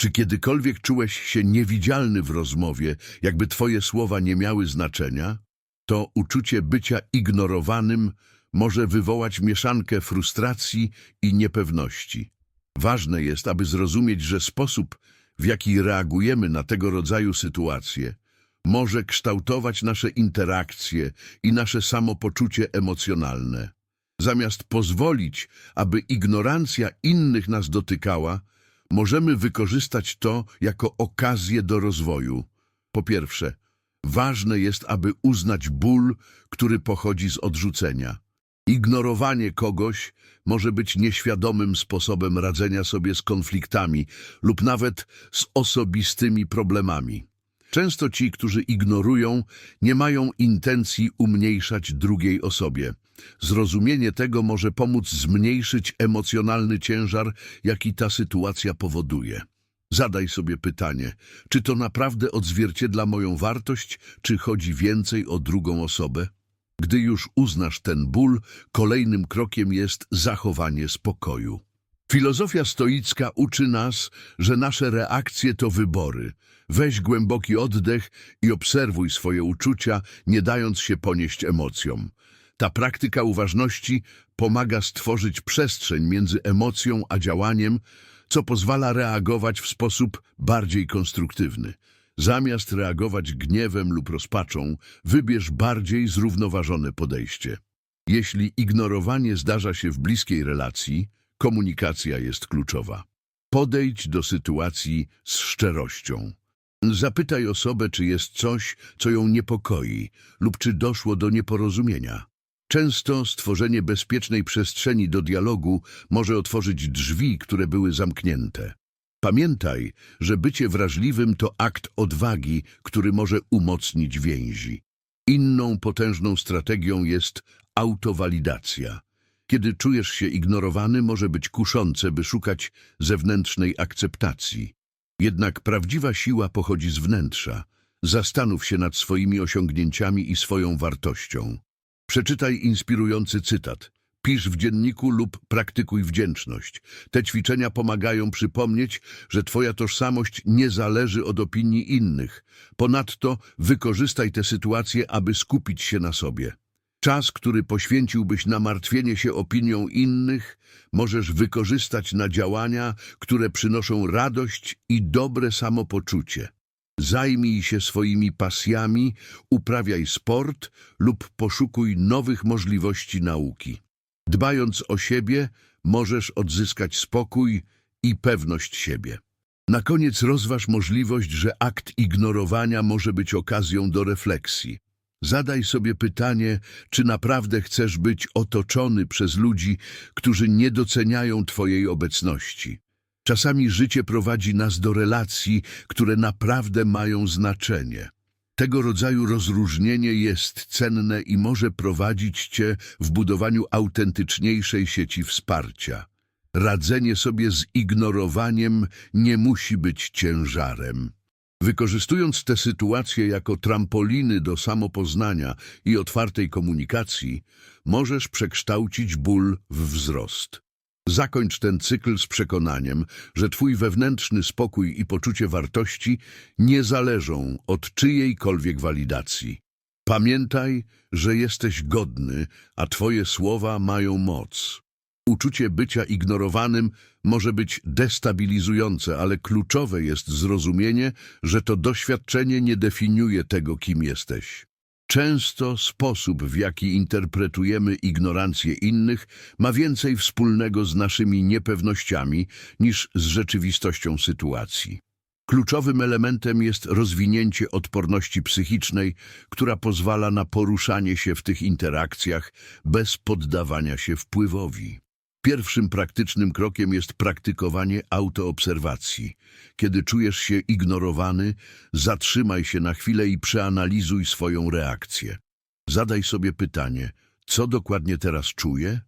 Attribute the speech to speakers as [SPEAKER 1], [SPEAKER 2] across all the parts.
[SPEAKER 1] Czy kiedykolwiek czułeś się niewidzialny w rozmowie, jakby twoje słowa nie miały znaczenia? To uczucie bycia ignorowanym może wywołać mieszankę frustracji i niepewności. Ważne jest, aby zrozumieć, że sposób, w jaki reagujemy na tego rodzaju sytuacje, może kształtować nasze interakcje i nasze samopoczucie emocjonalne. Zamiast pozwolić, aby ignorancja innych nas dotykała, możemy wykorzystać to jako okazję do rozwoju. Po pierwsze, ważne jest, aby uznać ból, który pochodzi z odrzucenia. Ignorowanie kogoś może być nieświadomym sposobem radzenia sobie z konfliktami lub nawet z osobistymi problemami. Często ci, którzy ignorują, nie mają intencji umniejszać drugiej osobie. Zrozumienie tego może pomóc zmniejszyć emocjonalny ciężar, jaki ta sytuacja powoduje. Zadaj sobie pytanie, czy to naprawdę odzwierciedla moją wartość, czy chodzi więcej o drugą osobę? Gdy już uznasz ten ból, kolejnym krokiem jest zachowanie spokoju. Filozofia stoicka uczy nas, że nasze reakcje to wybory. Weź głęboki oddech i obserwuj swoje uczucia, nie dając się ponieść emocjom. Ta praktyka uważności pomaga stworzyć przestrzeń między emocją a działaniem, co pozwala reagować w sposób bardziej konstruktywny. Zamiast reagować gniewem lub rozpaczą, wybierz bardziej zrównoważone podejście. Jeśli ignorowanie zdarza się w bliskiej relacji, komunikacja jest kluczowa. Podejdź do sytuacji z szczerością. Zapytaj osobę, czy jest coś, co ją niepokoi lub czy doszło do nieporozumienia. Często stworzenie bezpiecznej przestrzeni do dialogu może otworzyć drzwi, które były zamknięte. Pamiętaj, że bycie wrażliwym to akt odwagi, który może umocnić więzi. Inną potężną strategią jest autowalidacja. Kiedy czujesz się ignorowany, może być kuszące, by szukać zewnętrznej akceptacji. Jednak prawdziwa siła pochodzi z wnętrza. Zastanów się nad swoimi osiągnięciami i swoją wartością. Przeczytaj inspirujący cytat. Pisz w dzienniku lub praktykuj wdzięczność. Te ćwiczenia pomagają przypomnieć, że Twoja tożsamość nie zależy od opinii innych. Ponadto wykorzystaj tę sytuację, aby skupić się na sobie. Czas, który poświęciłbyś na martwienie się opinią innych, możesz wykorzystać na działania, które przynoszą radość i dobre samopoczucie. Zajmij się swoimi pasjami, uprawiaj sport lub poszukuj nowych możliwości nauki. Dbając o siebie, możesz odzyskać spokój i pewność siebie. Na koniec rozważ możliwość, że akt ignorowania może być okazją do refleksji. Zadaj sobie pytanie, czy naprawdę chcesz być otoczony przez ludzi, którzy nie doceniają Twojej obecności. Czasami życie prowadzi nas do relacji, które naprawdę mają znaczenie. Tego rodzaju rozróżnienie jest cenne i może prowadzić Cię w budowaniu autentyczniejszej sieci wsparcia. Radzenie sobie z ignorowaniem nie musi być ciężarem. Wykorzystując tę sytuację jako trampoliny do samopoznania i otwartej komunikacji, możesz przekształcić ból w wzrost. Zakończ ten cykl z przekonaniem, że Twój wewnętrzny spokój i poczucie wartości nie zależą od czyjejkolwiek walidacji. Pamiętaj, że jesteś godny, a Twoje słowa mają moc. Uczucie bycia ignorowanym może być destabilizujące, ale kluczowe jest zrozumienie, że to doświadczenie nie definiuje tego, kim jesteś. Często sposób, w jaki interpretujemy ignorancję innych, ma więcej wspólnego z naszymi niepewnościami niż z rzeczywistością sytuacji. Kluczowym elementem jest rozwinięcie odporności psychicznej, która pozwala na poruszanie się w tych interakcjach bez poddawania się wpływowi. Pierwszym praktycznym krokiem jest praktykowanie autoobserwacji. Kiedy czujesz się ignorowany, zatrzymaj się na chwilę i przeanalizuj swoją reakcję. Zadaj sobie pytanie, co dokładnie teraz czuję?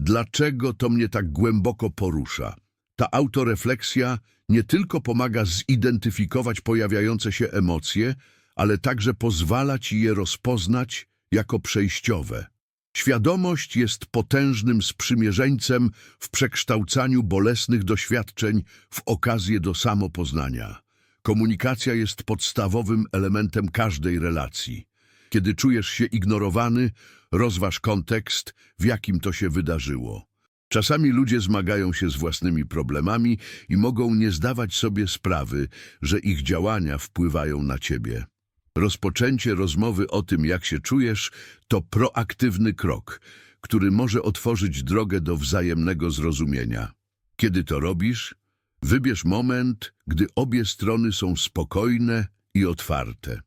[SPEAKER 1] Dlaczego to mnie tak głęboko porusza? Ta autorefleksja nie tylko pomaga zidentyfikować pojawiające się emocje, ale także pozwala ci je rozpoznać jako przejściowe. Świadomość jest potężnym sprzymierzeńcem w przekształcaniu bolesnych doświadczeń w okazję do samopoznania. Komunikacja jest podstawowym elementem każdej relacji. Kiedy czujesz się ignorowany, rozważ kontekst, w jakim to się wydarzyło. Czasami ludzie zmagają się z własnymi problemami i mogą nie zdawać sobie sprawy, że ich działania wpływają na ciebie. Rozpoczęcie rozmowy o tym, jak się czujesz, to proaktywny krok, który może otworzyć drogę do wzajemnego zrozumienia. Kiedy to robisz, wybierz moment, gdy obie strony są spokojne i otwarte.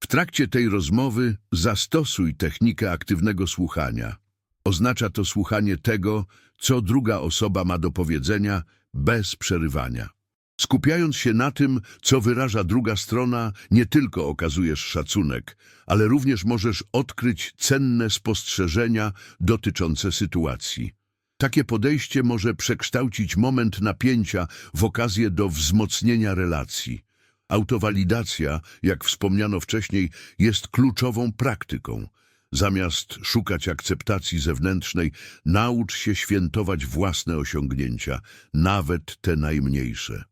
[SPEAKER 1] W trakcie tej rozmowy zastosuj technikę aktywnego słuchania. Oznacza to słuchanie tego, co druga osoba ma do powiedzenia, bez przerywania. Skupiając się na tym, co wyraża druga strona, nie tylko okazujesz szacunek, ale również możesz odkryć cenne spostrzeżenia dotyczące sytuacji. Takie podejście może przekształcić moment napięcia w okazję do wzmocnienia relacji. Autowalidacja, jak wspomniano wcześniej, jest kluczową praktyką. Zamiast szukać akceptacji zewnętrznej, naucz się świętować własne osiągnięcia, nawet te najmniejsze.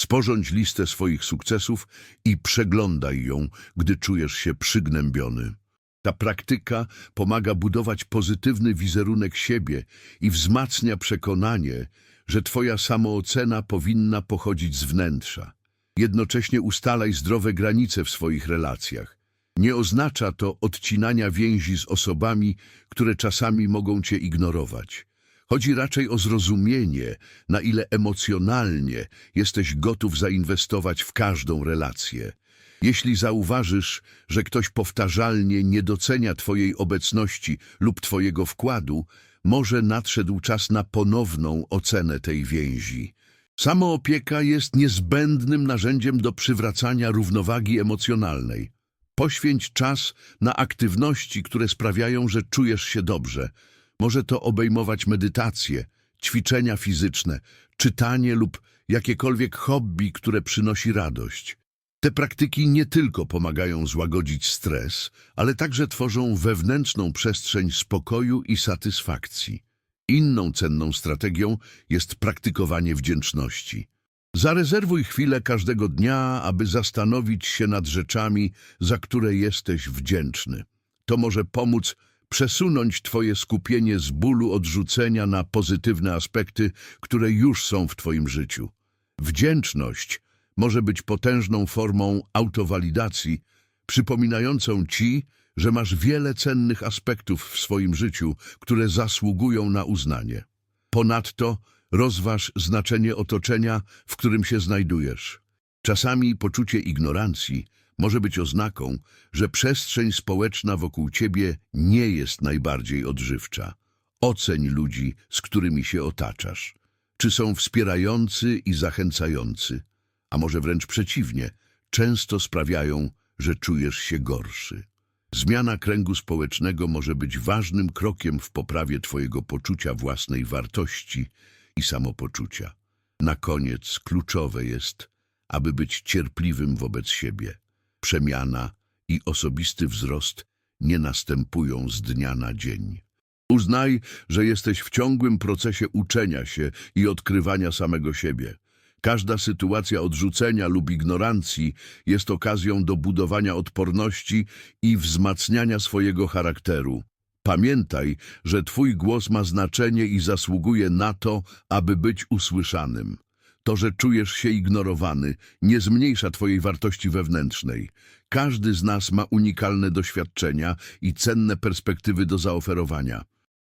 [SPEAKER 1] Sporządź listę swoich sukcesów i przeglądaj ją, gdy czujesz się przygnębiony. Ta praktyka pomaga budować pozytywny wizerunek siebie i wzmacnia przekonanie, że Twoja samoocena powinna pochodzić z wnętrza. Jednocześnie ustalaj zdrowe granice w swoich relacjach. Nie oznacza to odcinania więzi z osobami, które czasami mogą Cię ignorować. Chodzi raczej o zrozumienie, na ile emocjonalnie jesteś gotów zainwestować w każdą relację. Jeśli zauważysz, że ktoś powtarzalnie nie docenia Twojej obecności lub Twojego wkładu, może nadszedł czas na ponowną ocenę tej więzi. Samoopieka jest niezbędnym narzędziem do przywracania równowagi emocjonalnej. Poświęć czas na aktywności, które sprawiają, że czujesz się dobrze. Może to obejmować medytację, ćwiczenia fizyczne, czytanie lub jakiekolwiek hobby, które przynosi radość. Te praktyki nie tylko pomagają złagodzić stres, ale także tworzą wewnętrzną przestrzeń spokoju i satysfakcji. Inną cenną strategią jest praktykowanie wdzięczności. Zarezerwuj chwilę każdego dnia, aby zastanowić się nad rzeczami, za które jesteś wdzięczny. To może pomóc przesunąć Twoje skupienie z bólu odrzucenia na pozytywne aspekty, które już są w Twoim życiu. Wdzięczność może być potężną formą autowalidacji, przypominającą Ci, że masz wiele cennych aspektów w swoim życiu, które zasługują na uznanie. Ponadto rozważ znaczenie otoczenia, w którym się znajdujesz. Czasami poczucie ignorancji może być oznaką, że przestrzeń społeczna wokół ciebie nie jest najbardziej odżywcza. Oceń ludzi, z którymi się otaczasz. Czy są wspierający i zachęcający, a może wręcz przeciwnie, często sprawiają, że czujesz się gorszy. Zmiana kręgu społecznego może być ważnym krokiem w poprawie Twojego poczucia własnej wartości i samopoczucia. Na koniec kluczowe jest, aby być cierpliwym wobec siebie. Przemiana i osobisty wzrost nie następują z dnia na dzień. Uznaj, że jesteś w ciągłym procesie uczenia się i odkrywania samego siebie. Każda sytuacja odrzucenia lub ignorancji jest okazją do budowania odporności i wzmacniania swojego charakteru. Pamiętaj, że Twój głos ma znaczenie i zasługuje na to, aby być usłyszanym. To, że czujesz się ignorowany, nie zmniejsza Twojej wartości wewnętrznej. Każdy z nas ma unikalne doświadczenia i cenne perspektywy do zaoferowania.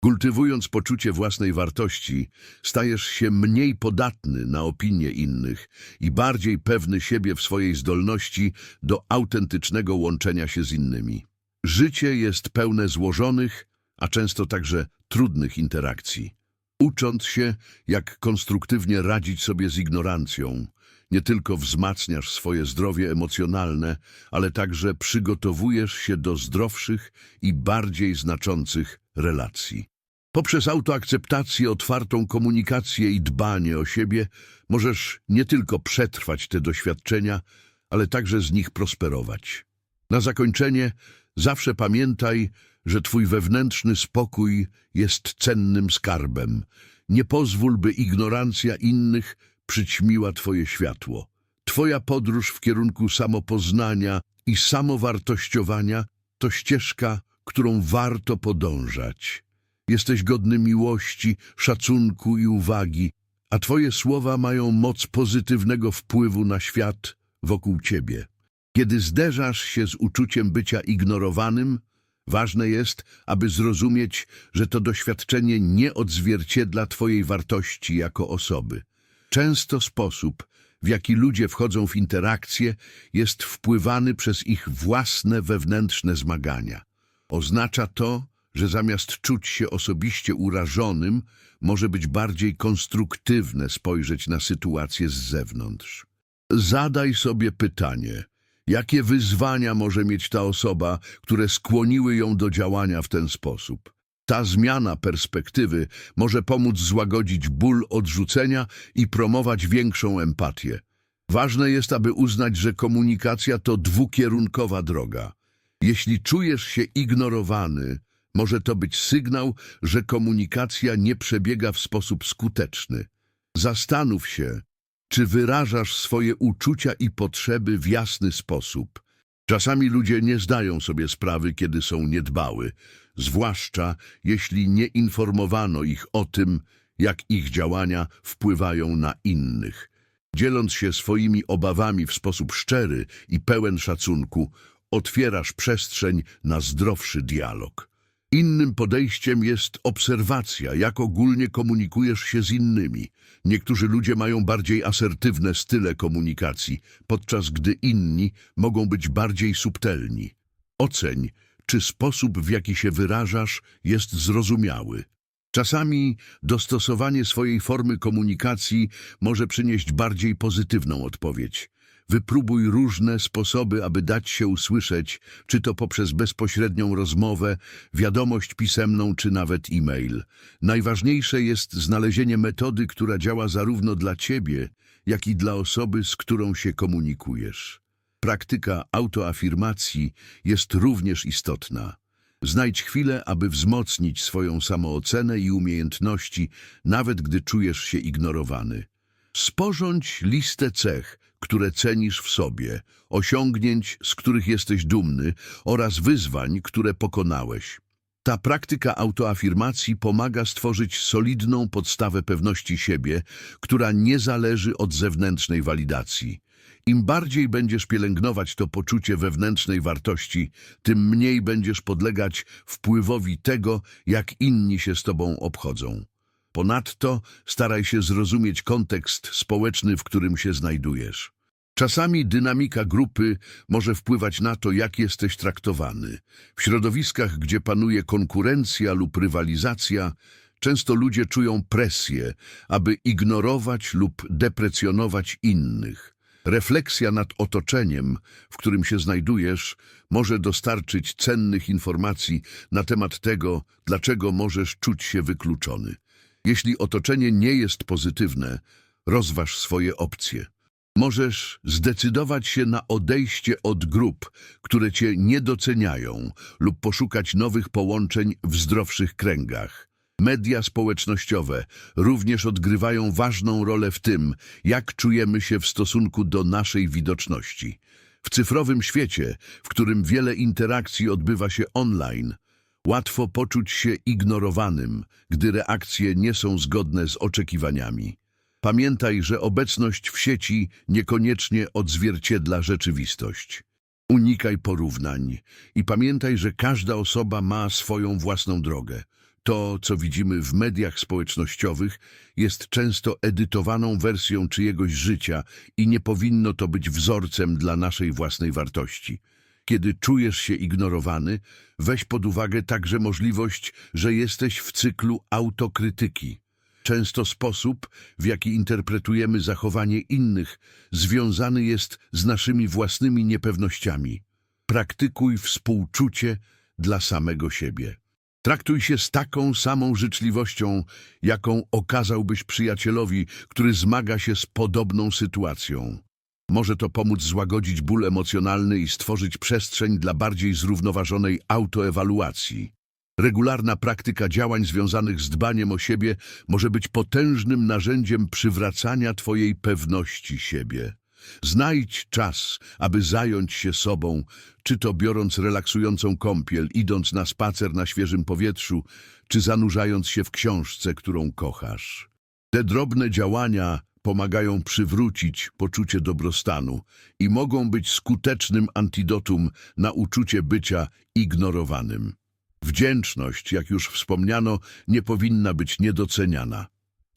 [SPEAKER 1] Kultywując poczucie własnej wartości, stajesz się mniej podatny na opinie innych i bardziej pewny siebie w swojej zdolności do autentycznego łączenia się z innymi. Życie jest pełne złożonych, a często także trudnych interakcji. Ucząc się, jak konstruktywnie radzić sobie z ignorancją, nie tylko wzmacniasz swoje zdrowie emocjonalne, ale także przygotowujesz się do zdrowszych i bardziej znaczących relacji. Poprzez autoakceptację, otwartą komunikację i dbanie o siebie możesz nie tylko przetrwać te doświadczenia, ale także z nich prosperować. Na zakończenie zawsze pamiętaj, że twój wewnętrzny spokój jest cennym skarbem. Nie pozwól, by ignorancja innych przyćmiła twoje światło. Twoja podróż w kierunku samopoznania i samowartościowania to ścieżka, którą warto podążać. Jesteś godny miłości, szacunku i uwagi, a twoje słowa mają moc pozytywnego wpływu na świat wokół ciebie. Kiedy zderzasz się z uczuciem bycia ignorowanym, ważne jest, aby zrozumieć, że to doświadczenie nie odzwierciedla twojej wartości jako osoby. Często sposób, w jaki ludzie wchodzą w interakcje, jest wpływany przez ich własne wewnętrzne zmagania. Oznacza to, że zamiast czuć się osobiście urażonym, może być bardziej konstruktywne spojrzeć na sytuację z zewnątrz. Zadaj sobie pytanie, jakie wyzwania może mieć ta osoba, które skłoniły ją do działania w ten sposób. Ta zmiana perspektywy może pomóc złagodzić ból odrzucenia i promować większą empatię. Ważne jest, aby uznać, że komunikacja to dwukierunkowa droga. Jeśli czujesz się ignorowany, może to być sygnał, że komunikacja nie przebiega w sposób skuteczny. Zastanów się, czy wyrażasz swoje uczucia i potrzeby w jasny sposób. Czasami ludzie nie zdają sobie sprawy, kiedy są niedbały, zwłaszcza jeśli nie informowano ich o tym, jak ich działania wpływają na innych. Dzieląc się swoimi obawami w sposób szczery i pełen szacunku, otwierasz przestrzeń na zdrowszy dialog. Innym podejściem jest obserwacja, jak ogólnie komunikujesz się z innymi. Niektórzy ludzie mają bardziej asertywne style komunikacji, podczas gdy inni mogą być bardziej subtelni. Oceń, czy sposób, w jaki się wyrażasz, jest zrozumiały. Czasami dostosowanie swojej formy komunikacji może przynieść bardziej pozytywną odpowiedź. Wypróbuj różne sposoby, aby dać się usłyszeć, czy to poprzez bezpośrednią rozmowę, wiadomość pisemną, czy nawet e-mail. Najważniejsze jest znalezienie metody, która działa zarówno dla ciebie, jak i dla osoby, z którą się komunikujesz. Praktyka autoafirmacji jest również istotna. Znajdź chwilę, aby wzmocnić swoją samoocenę i umiejętności, nawet gdy czujesz się ignorowany. Sporządź listę cech, które cenisz w sobie, osiągnięć, z których jesteś dumny oraz wyzwań, które pokonałeś. Ta praktyka autoafirmacji pomaga stworzyć solidną podstawę pewności siebie, która nie zależy od zewnętrznej walidacji. Im bardziej będziesz pielęgnować to poczucie wewnętrznej wartości, tym mniej będziesz podlegać wpływowi tego, jak inni się z tobą obchodzą. Ponadto staraj się zrozumieć kontekst społeczny, w którym się znajdujesz. Czasami dynamika grupy może wpływać na to, jak jesteś traktowany. W środowiskach, gdzie panuje konkurencja lub rywalizacja, często ludzie czują presję, aby ignorować lub deprecjonować innych. Refleksja nad otoczeniem, w którym się znajdujesz, może dostarczyć cennych informacji na temat tego, dlaczego możesz czuć się wykluczony. Jeśli otoczenie nie jest pozytywne, rozważ swoje opcje. Możesz zdecydować się na odejście od grup, które cię nie doceniają lub poszukać nowych połączeń w zdrowszych kręgach. Media społecznościowe również odgrywają ważną rolę w tym, jak czujemy się w stosunku do naszej widoczności. W cyfrowym świecie, w którym wiele interakcji odbywa się online, łatwo poczuć się ignorowanym, gdy reakcje nie są zgodne z oczekiwaniami. Pamiętaj, że obecność w sieci niekoniecznie odzwierciedla rzeczywistość. Unikaj porównań i pamiętaj, że każda osoba ma swoją własną drogę. To, co widzimy w mediach społecznościowych, jest często edytowaną wersją czyjegoś życia i nie powinno to być wzorcem dla naszej własnej wartości. Kiedy czujesz się ignorowany, weź pod uwagę także możliwość, że jesteś w cyklu autokrytyki. Często sposób, w jaki interpretujemy zachowanie innych, związany jest z naszymi własnymi niepewnościami. Praktykuj współczucie dla samego siebie. Traktuj się z taką samą życzliwością, jaką okazałbyś przyjacielowi, który zmaga się z podobną sytuacją. Może to pomóc złagodzić ból emocjonalny i stworzyć przestrzeń dla bardziej zrównoważonej autoewaluacji. Regularna praktyka działań związanych z dbaniem o siebie może być potężnym narzędziem przywracania Twojej pewności siebie. Znajdź czas, aby zająć się sobą, czy to biorąc relaksującą kąpiel, idąc na spacer na świeżym powietrzu, czy zanurzając się w książce, którą kochasz. Te drobne działania pomagają przywrócić poczucie dobrostanu i mogą być skutecznym antidotum na uczucie bycia ignorowanym. Wdzięczność, jak już wspomniano, nie powinna być niedoceniana.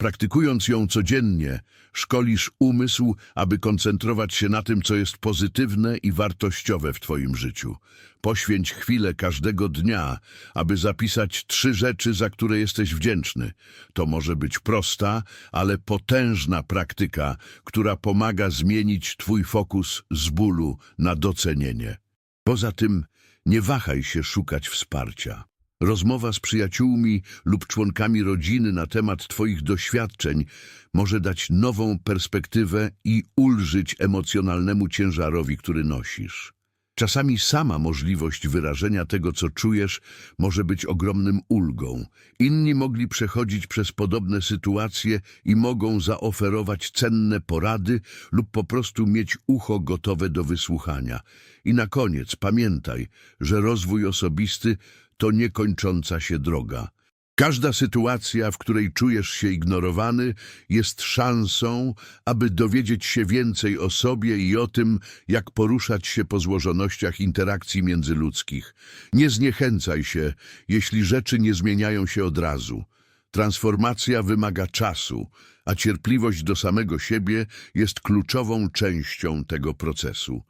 [SPEAKER 1] Praktykując ją codziennie, szkolisz umysł, aby koncentrować się na tym, co jest pozytywne i wartościowe w Twoim życiu. Poświęć chwilę każdego dnia, aby zapisać trzy rzeczy, za które jesteś wdzięczny. To może być prosta, ale potężna praktyka, która pomaga zmienić Twój fokus z bólu na docenienie. Poza tym, nie wahaj się szukać wsparcia. Rozmowa z przyjaciółmi lub członkami rodziny na temat Twoich doświadczeń może dać nową perspektywę i ulżyć emocjonalnemu ciężarowi, który nosisz. Czasami sama możliwość wyrażenia tego, co czujesz, może być ogromnym ulgą. Inni mogli przechodzić przez podobne sytuacje i mogą zaoferować cenne porady lub po prostu mieć ucho gotowe do wysłuchania. I na koniec pamiętaj, że rozwój osobisty to niekończąca się droga. Każda sytuacja, w której czujesz się ignorowany, jest szansą, aby dowiedzieć się więcej o sobie i o tym, jak poruszać się po złożonościach interakcji międzyludzkich. Nie zniechęcaj się, jeśli rzeczy nie zmieniają się od razu. Transformacja wymaga czasu, a cierpliwość do samego siebie jest kluczową częścią tego procesu.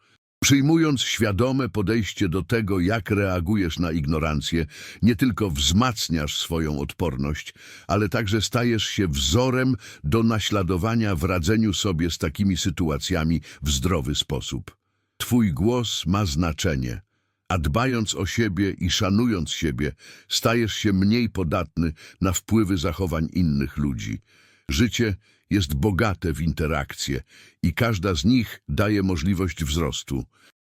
[SPEAKER 1] Przyjmując świadome podejście do tego, jak reagujesz na ignorancję, nie tylko wzmacniasz swoją odporność, ale także stajesz się wzorem do naśladowania w radzeniu sobie z takimi sytuacjami w zdrowy sposób. Twój głos ma znaczenie, a dbając o siebie i szanując siebie, stajesz się mniej podatny na wpływy zachowań innych ludzi. Życie jest bogate w interakcje i każda z nich daje możliwość wzrostu.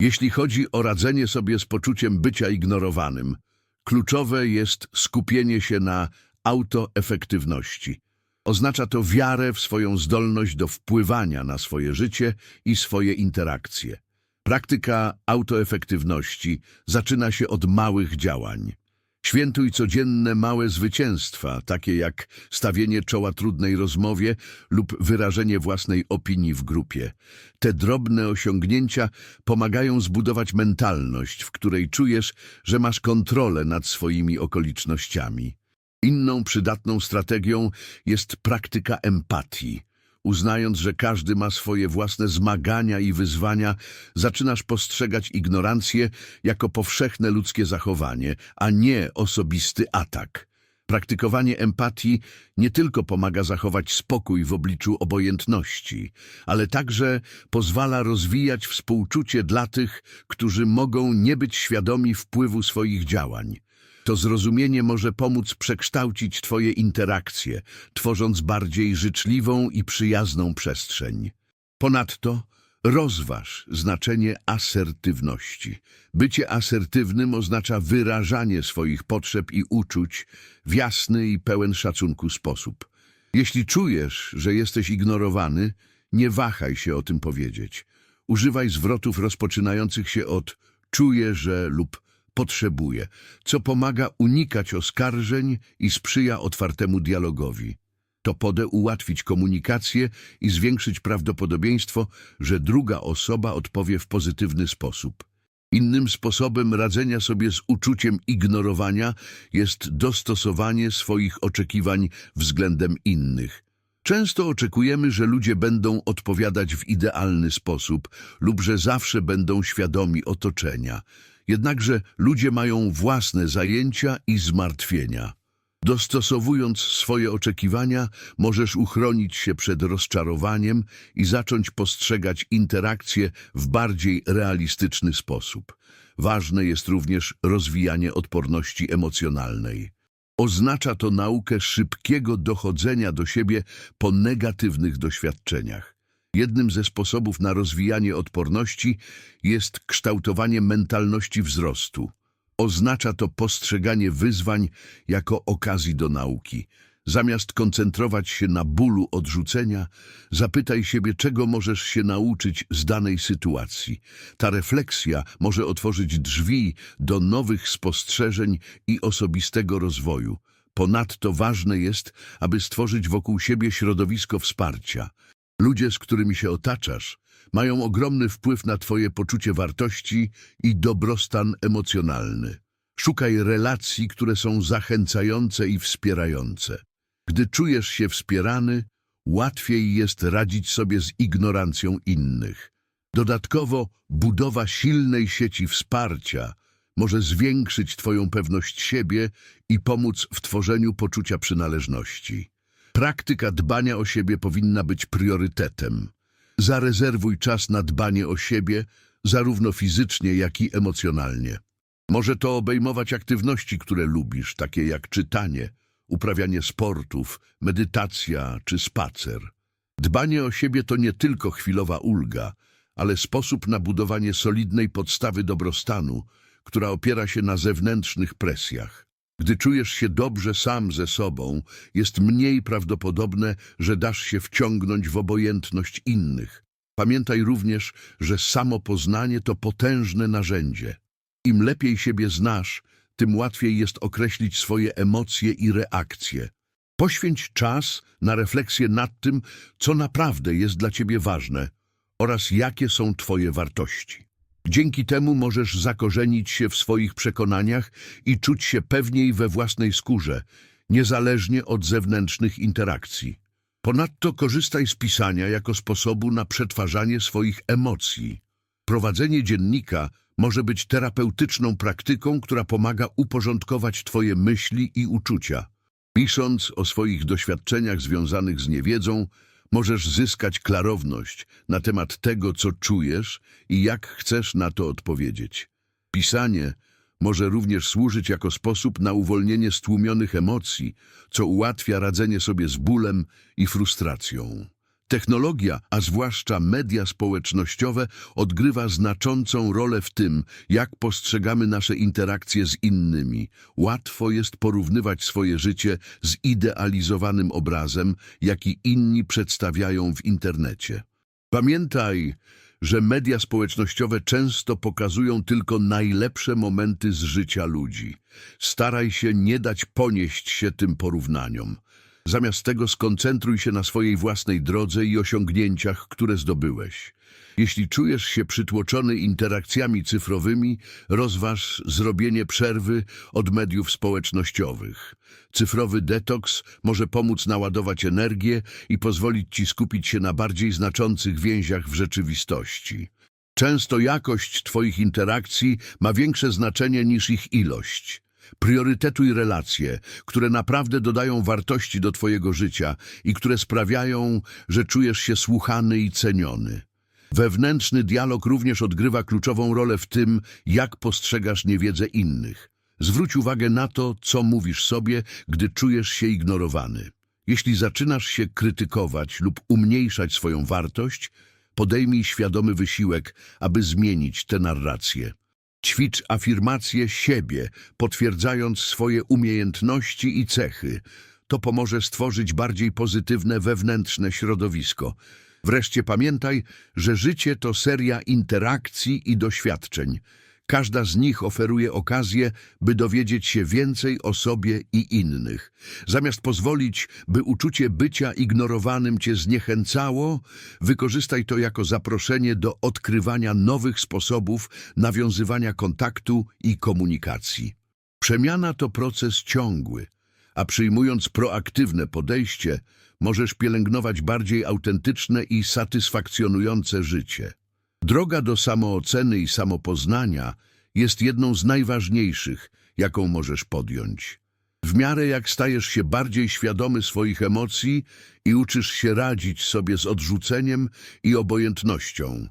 [SPEAKER 1] Jeśli chodzi o radzenie sobie z poczuciem bycia ignorowanym, kluczowe jest skupienie się na autoefektywności. Oznacza to wiarę w swoją zdolność do wpływania na swoje życie i swoje interakcje. Praktyka autoefektywności zaczyna się od małych działań. Świętuj codzienne małe zwycięstwa, takie jak stawienie czoła trudnej rozmowie lub wyrażenie własnej opinii w grupie. Te drobne osiągnięcia pomagają zbudować mentalność, w której czujesz, że masz kontrolę nad swoimi okolicznościami. Inną przydatną strategią jest praktyka empatii. Uznając, że każdy ma swoje własne zmagania i wyzwania, zaczynasz postrzegać ignorancję jako powszechne ludzkie zachowanie, a nie osobisty atak. Praktykowanie empatii nie tylko pomaga zachować spokój w obliczu obojętności, ale także pozwala rozwijać współczucie dla tych, którzy mogą nie być świadomi wpływu swoich działań. To zrozumienie może pomóc przekształcić Twoje interakcje, tworząc bardziej życzliwą i przyjazną przestrzeń. Ponadto rozważ znaczenie asertywności. Bycie asertywnym oznacza wyrażanie swoich potrzeb i uczuć w jasny i pełen szacunku sposób. Jeśli czujesz, że jesteś ignorowany, nie wahaj się o tym powiedzieć. Używaj zwrotów rozpoczynających się od czuję, że lub potrzebuje, co pomaga unikać oskarżeń i sprzyja otwartemu dialogowi. To podę ułatwić komunikację i zwiększyć prawdopodobieństwo, że druga osoba odpowie w pozytywny sposób. Innym sposobem radzenia sobie z uczuciem ignorowania jest dostosowanie swoich oczekiwań względem innych. Często oczekujemy, że ludzie będą odpowiadać w idealny sposób lub że zawsze będą świadomi otoczenia. Jednakże ludzie mają własne zajęcia i zmartwienia. Dostosowując swoje oczekiwania, możesz uchronić się przed rozczarowaniem i zacząć postrzegać interakcje w bardziej realistyczny sposób. Ważne jest również rozwijanie odporności emocjonalnej. Oznacza to naukę szybkiego dochodzenia do siebie po negatywnych doświadczeniach. Jednym ze sposobów na rozwijanie odporności jest kształtowanie mentalności wzrostu. Oznacza to postrzeganie wyzwań jako okazji do nauki. Zamiast koncentrować się na bólu odrzucenia, zapytaj siebie, czego możesz się nauczyć z danej sytuacji. Ta refleksja może otworzyć drzwi do nowych spostrzeżeń i osobistego rozwoju. Ponadto ważne jest, aby stworzyć wokół siebie środowisko wsparcia. Ludzie, z którymi się otaczasz, mają ogromny wpływ na Twoje poczucie wartości i dobrostan emocjonalny. Szukaj relacji, które są zachęcające i wspierające. Gdy czujesz się wspierany, łatwiej jest radzić sobie z ignorancją innych. Dodatkowo budowa silnej sieci wsparcia może zwiększyć Twoją pewność siebie i pomóc w tworzeniu poczucia przynależności. Praktyka dbania o siebie powinna być priorytetem. Zarezerwuj czas na dbanie o siebie, zarówno fizycznie, jak i emocjonalnie. Może to obejmować aktywności, które lubisz, takie jak czytanie, uprawianie sportów, medytacja czy spacer. Dbanie o siebie to nie tylko chwilowa ulga, ale sposób na budowanie solidnej podstawy dobrostanu, która opiera się na zewnętrznych presjach. Gdy czujesz się dobrze sam ze sobą, jest mniej prawdopodobne, że dasz się wciągnąć w obojętność innych. Pamiętaj również, że samopoznanie to potężne narzędzie. Im lepiej siebie znasz, tym łatwiej jest określić swoje emocje i reakcje. Poświęć czas na refleksję nad tym, co naprawdę jest dla ciebie ważne oraz jakie są twoje wartości. Dzięki temu możesz zakorzenić się w swoich przekonaniach i czuć się pewniej we własnej skórze, niezależnie od zewnętrznych interakcji. Ponadto korzystaj z pisania jako sposobu na przetwarzanie swoich emocji. Prowadzenie dziennika może być terapeutyczną praktyką, która pomaga uporządkować Twoje myśli i uczucia. Pisząc o swoich doświadczeniach związanych z niewiedzą, możesz zyskać klarowność na temat tego, co czujesz i jak chcesz na to odpowiedzieć. Pisanie może również służyć jako sposób na uwolnienie stłumionych emocji, co ułatwia radzenie sobie z bólem i frustracją. Technologia, a zwłaszcza media społecznościowe, odgrywa znaczącą rolę w tym, jak postrzegamy nasze interakcje z innymi. Łatwo jest porównywać swoje życie z idealizowanym obrazem, jaki inni przedstawiają w internecie. Pamiętaj, że media społecznościowe często pokazują tylko najlepsze momenty z życia ludzi. Staraj się nie dać ponieść się tym porównaniom. Zamiast tego skoncentruj się na swojej własnej drodze i osiągnięciach, które zdobyłeś. Jeśli czujesz się przytłoczony interakcjami cyfrowymi, rozważ zrobienie przerwy od mediów społecznościowych. Cyfrowy detoks może pomóc naładować energię i pozwolić ci skupić się na bardziej znaczących więziach w rzeczywistości. Często jakość Twoich interakcji ma większe znaczenie niż ich ilość. Priorytetuj relacje, które naprawdę dodają wartości do Twojego życia i które sprawiają, że czujesz się słuchany i ceniony. Wewnętrzny dialog również odgrywa kluczową rolę w tym, jak postrzegasz niewiedzę innych. Zwróć uwagę na to, co mówisz sobie, gdy czujesz się ignorowany. Jeśli zaczynasz się krytykować lub umniejszać swoją wartość, podejmij świadomy wysiłek, aby zmienić tę narrację. Ćwicz afirmację siebie, potwierdzając swoje umiejętności i cechy. To pomoże stworzyć bardziej pozytywne wewnętrzne środowisko. Wreszcie pamiętaj, że życie to seria interakcji i doświadczeń. Każda z nich oferuje okazję, by dowiedzieć się więcej o sobie i innych. Zamiast pozwolić, by uczucie bycia ignorowanym cię zniechęcało, wykorzystaj to jako zaproszenie do odkrywania nowych sposobów nawiązywania kontaktu i komunikacji. Przemiana to proces ciągły, a przyjmując proaktywne podejście, możesz pielęgnować bardziej autentyczne i satysfakcjonujące życie. Droga do samooceny i samopoznania jest jedną z najważniejszych, jaką możesz podjąć. W miarę jak stajesz się bardziej świadomy swoich emocji i uczysz się radzić sobie z odrzuceniem i obojętnością,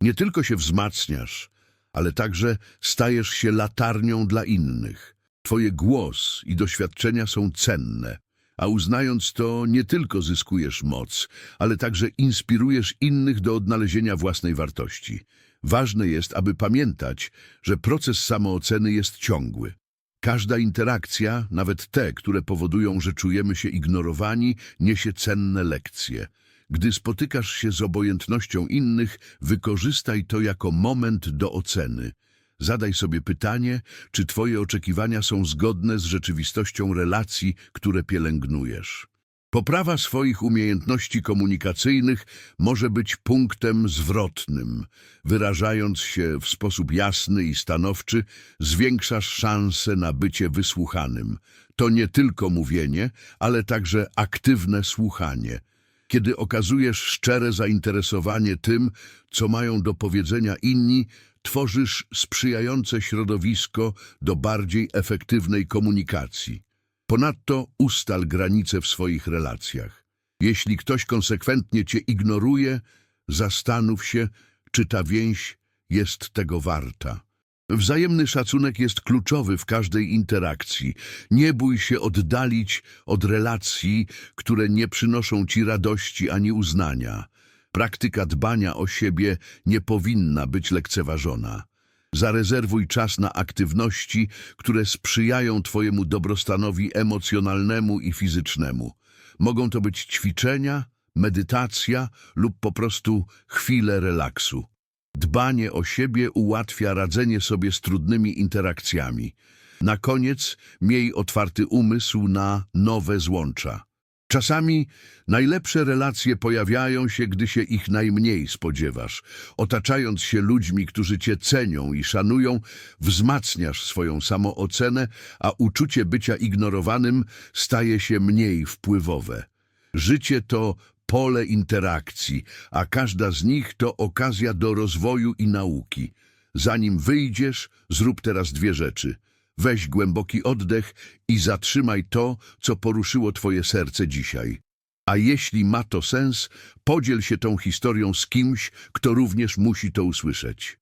[SPEAKER 1] nie tylko się wzmacniasz, ale także stajesz się latarnią dla innych. Twoje głos i doświadczenia są cenne, a uznając to nie tylko zyskujesz moc, ale także inspirujesz innych do odnalezienia własnej wartości. Ważne jest, aby pamiętać, że proces samooceny jest ciągły. Każda interakcja, nawet te, które powodują, że czujemy się ignorowani, niesie cenne lekcje. Gdy spotykasz się z obojętnością innych, wykorzystaj to jako moment do oceny. Zadaj sobie pytanie, czy Twoje oczekiwania są zgodne z rzeczywistością relacji, które pielęgnujesz. Poprawa swoich umiejętności komunikacyjnych może być punktem zwrotnym. Wyrażając się w sposób jasny i stanowczy, zwiększasz szanse na bycie wysłuchanym. To nie tylko mówienie, ale także aktywne słuchanie. Kiedy okazujesz szczere zainteresowanie tym, co mają do powiedzenia inni, tworzysz sprzyjające środowisko do bardziej efektywnej komunikacji. Ponadto ustal granice w swoich relacjach. Jeśli ktoś konsekwentnie cię ignoruje, zastanów się, czy ta więź jest tego warta. Wzajemny szacunek jest kluczowy w każdej interakcji. Nie bój się oddalić od relacji, które nie przynoszą ci radości ani uznania. Praktyka dbania o siebie nie powinna być lekceważona. Zarezerwuj czas na aktywności, które sprzyjają Twojemu dobrostanowi emocjonalnemu i fizycznemu. Mogą to być ćwiczenia, medytacja lub po prostu chwile relaksu. Dbanie o siebie ułatwia radzenie sobie z trudnymi interakcjami. Na koniec miej otwarty umysł na nowe złącza. Czasami najlepsze relacje pojawiają się, gdy się ich najmniej spodziewasz. Otaczając się ludźmi, którzy cię cenią i szanują, wzmacniasz swoją samoocenę, a uczucie bycia ignorowanym staje się mniej wpływowe. Życie to pole interakcji, a każda z nich to okazja do rozwoju i nauki. Zanim wyjdziesz, zrób teraz dwie rzeczy. Weź głęboki oddech i zatrzymaj to, co poruszyło twoje serce dzisiaj. A jeśli ma to sens, podziel się tą historią z kimś, kto również musi to usłyszeć.